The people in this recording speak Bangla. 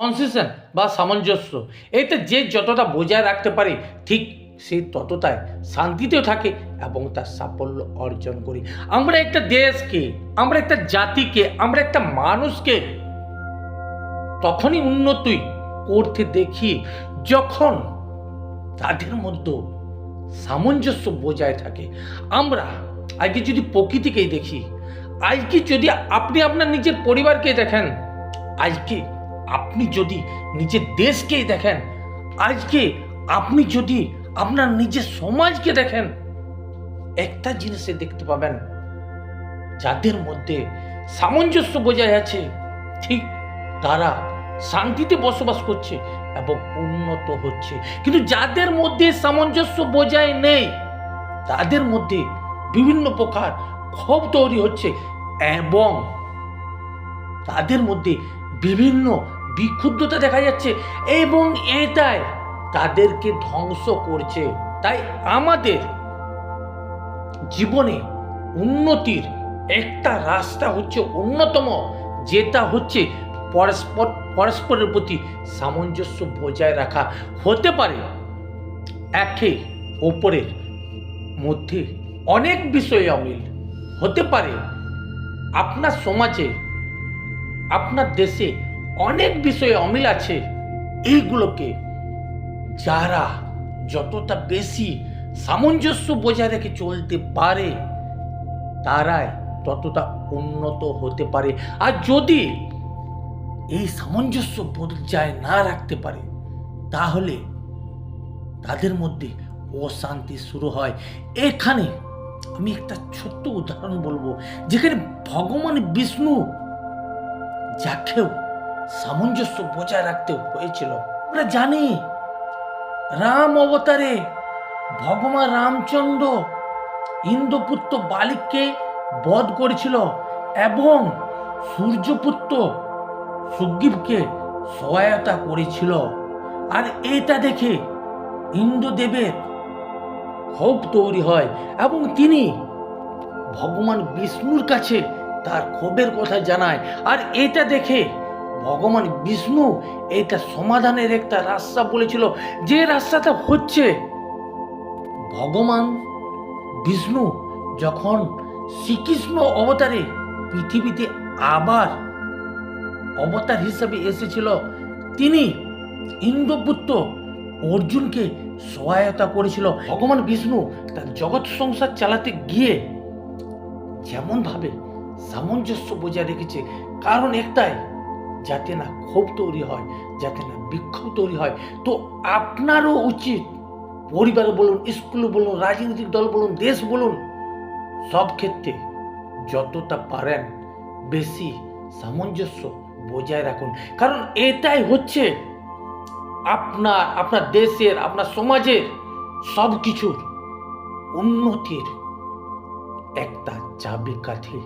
কনসিশন বা সামঞ্জস্য। এতে যে যতটা বজায় রাখতে পারে, ঠিক সে ততটাই শান্তিতেও থাকে এবং তার সাফল্য অর্জন করি। আমরা একটা দেশকে, আমরা একটা জাতিকে, আমরা একটা মানুষকে তখনই উন্নতি করতে দেখি যখন তাদের মধ্যে সামঞ্জস্য বজায় থাকে। আমরা আজকে যদি প্রকৃতিকেই দেখি, আজকে যদি আপনি আপনার নিজের পরিবারকে দেখেন, আজকে আপনি যদি নিজের দেশকেই দেখেন, আজকে আপনি যদি আপনার নিজের সমাজকে দেখেন, একটা জিনিসে দেখতে পাবেন, যাদের মধ্যে সামঞ্জস্য বজায় আছে, ঠিক তারা শান্তিতে বসবাস করছে এবং উন্নত হচ্ছে। কিন্তু যাদের মধ্যে সামঞ্জস্য বজায় নেই, তাদের মধ্যে বিভিন্ন প্রকার ক্ষোভ তৈরি হচ্ছে এবং তাদের মধ্যে বিভিন্ন বিক্ষুব্ধতা দেখা যাচ্ছে এবং এটাই তাদেরকে ধ্বংস করছে। তাই আমাদের জীবনে উন্নতির একটা রাস্তা হচ্ছে অন্যতম, যেটা হচ্ছে পরস্পর, পরস্পরের প্রতি সামঞ্জস্য বজায় রাখা। হতে পারে একে ওপরের মধ্যে অনেক বিষয়ে অমিল। হতে পারে আপনার সমাজে, আপনার দেশে অনেক বিষয়ে অমিল আছে। এইগুলোকে যারা যতটা বেশি সামঞ্জস্য বজায় রেখে চলতে পারে, তারাই ততটা উন্নত হতে পারে। আর যদি এই সামঞ্জস্য বজায় না রাখতে পারে, তাহলে তাদের মধ্যে অশান্তি শুরু হয়। এখানে আমি একটা ছোট্ট উদাহরণ বলব। যেখানে ভগবান বিষ্ণু যাকেও সামঞ্জস্য বজায় রাখতে হয়েছিল। আমরা জানি, রাম অবতারে ভগবান রামচন্দ্র ইন্দ্রপুত্র বালিককে বধ করেছিল এবং সূর্যপুত্র সুগ্রীবকে সহায়তা করেছিল। আর এটা দেখে ইন্দ্রদেবের ক্ষোভ তৈরি হয় এবং তিনি ভগবান বিষ্ণুর কাছে তার ক্ষোভের কথা জানায়। আর এটা দেখে ভগবান বিষ্ণু এটা সমাধানের একটা রাস্তা বলেছিল। যে রাস্তাটা হচ্ছে ভগবান বিষ্ণু যখন শ্রীকৃষ্ণ অবতারে পৃথিবীতে আবার অবতার হিসেবে এসেছিল, তিনি ইন্দ্রপুত্র অর্জুনকে সহায়তা করেছিল। ভগবান বিষ্ণু তার জগৎ সংসার চালাতে গিয়ে যেমনভাবে সামঞ্জস্য বজায় রেখেছে, কারণ একটাই যাতে না ক্ষোভ তৈরি হয়, যাতে না বিক্ষোভ তৈরি হয়। তো আপনারও উচিত পরিবার বলুন, স্কুল বলুন, রাজনৈতিক দল বলুন, দেশ বলুন, সব ক্ষেত্রে যতটা পারেন বেশি সামঞ্জস্য বজায় রাখুন। কারণ এটাই হচ্ছে আপনার আপনার দেশের, আপনার সমাজের সব কিছুর উন্নতির একটা চাবিকাঠি।